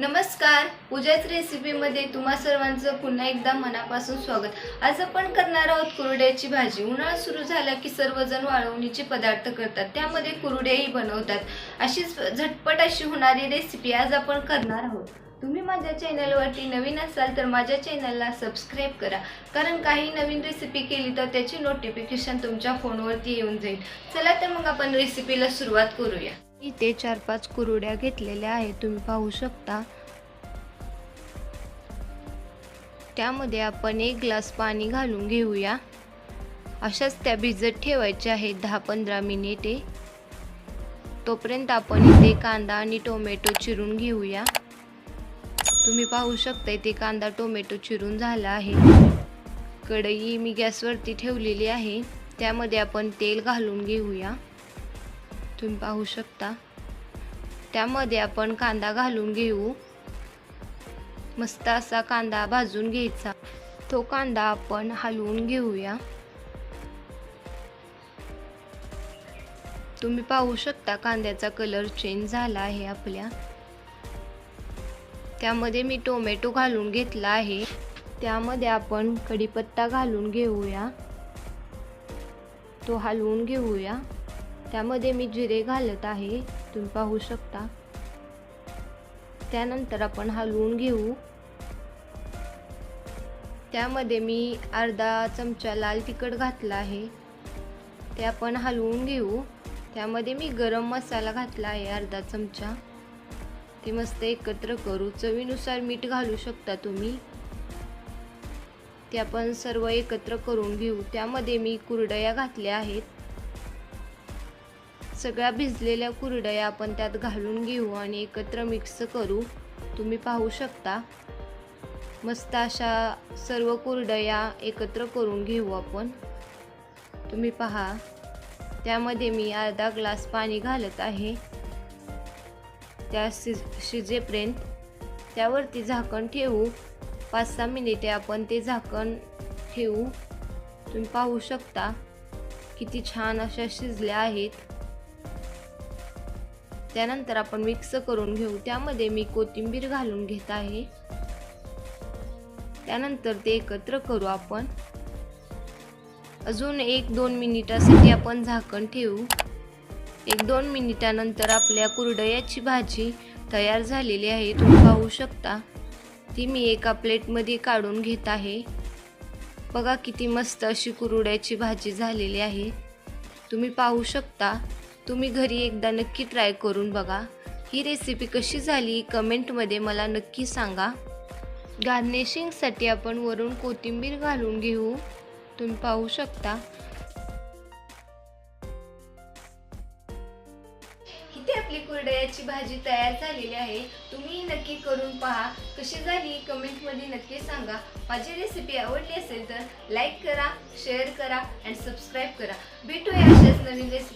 नमस्कार. पूजाच रेसिपीमध्ये तुम्हा सर्वांचं पुन्हा एकदा मनापासून स्वागत. आज आपण करणार आहोत कुरड्याची भाजी. उन्हाळा सुरू झाला की सर्वजण वाळवणीचे पदार्थ करतात. त्यामध्ये कुरड्याही बनवतात. अशीच झटपट अशी होणारी रेसिपी आज आपण करणार आहोत. तुम्ही माझ्या चॅनलवरती नवीन असाल तर माझ्या चॅनलला सबस्क्राईब करा. कारण काही नवीन रेसिपी केली तर त्याची नोटिफिकेशन तुमच्या फोनवरती येऊन जाईल. चला तर मग आपण रेसिपीला सुरुवात करूया. इथे चार पाच कुरड्या घेतलेल्या आहेत. तुम्ही पाहू शकता. त्यामध्ये आपण एक ग्लास पाणी घालून घेऊया. अशाच त्या भिजत ठेवायच्या आहेत. दहा पंधरा मिनिटे तोपर्यंत आपण इथे कांदा आणि टोमॅटो चिरून घेऊया. तुम्ही पाहू शकता इथे कांदा टोमॅटो चिरून झाला आहे. कढई मी गॅसवरती ठेवलेली आहे. त्यामध्ये आपण तेल घालून घेऊया. तुम्ही पाहू शकता. त्यामध्ये आपण कांदा घालून घेऊ. मस्त असा कांदा भाजून घ्यायचा. तो कांदा आपण हलवून घेऊया. तुम्ही पाहू शकता कांद्याचा कलर चेंज झाला आहे आपल्या. त्यामध्ये मी टोमॅटो घालून घेतला आहे. त्यामध्ये आपण कढीपत्ता घालून घेऊया. तो हलवून घेऊया. त्यामध्ये मी जिरे घालत आहे. तुम्ही पाहू शकता. त्यानंतर आपण हलवून घेऊ. त्यामध्ये मी अर्धा चमचा लाल तिखट घातला आहे. ते आपण हलवून घेऊ. त्यामध्ये मी गरम मसाला घातला आहे अर्धा चमचा. ते मस्त एकत्र करू. चवीनुसार मीठ घालू शकता तुम्ही. ते आपण सर्व एकत्र करून घेऊ. त्यामध्ये मी कुरडया घातल्या आहेत. सगळ्या भिजलेल्या कुरडया आपण त्यात घालून घेऊ आणि एकत्र मिक्स करू. तुम्ही पाहू शकता. मस्त अशा सर्व कुरडया एकत्र करून घेऊ आपण. तुम्ही पहा. त्यामध्ये मी अर्धा ग्लास पाणी घालत आहे. त्या शिज शिजेपर्यंत त्यावरती झाकण ठेवू. पाच सहा मिनिटे आपण ते झाकण ठेवू. तुम्ही पाहू शकता किती छान अशा शिजल्या आहेत. त्यानंतर आपण मिक्स करून घेऊ. त्यामध्ये मी कोथिंबीर घालून घेत आहे. त्यानंतर ते एकत्र करू आपण. अजून एक दोन मिनिटासाठी आपण झाकण ठेवू. एक दोन मिनिटानंतर आपल्या कुरडयाची भाजी तयार झालेली आहे. तुम्ही पाहू शकता. ती मी एका प्लेटमध्ये काढून घेत आहे. बघा किती मस्त अशी कुरड्याची भाजी झालेली आहे. तुम्ही पाहू शकता. तुम्ही घरी एकदा नक्की ट्राय करून बघा. ही रेसिपी कशी झाली कमेंटमध्ये मला नक्की सांगा. गार्निशिंगसाठी आपण वरून कोथिंबीर घालून घेऊ. तुम्ही पाहू शकता. आपली कुरडयाची भाजी तयार झालेली आहे. तुम्ही नक्की करून पहा. कशी झाली? कमेंटमध्ये नक्की सांगा. माझी रेसिपी आवडली असेल तर लाईक करा शेअर करा अँड सबस्क्राईब करा. भेटूया अशाच नवीन रेसिपी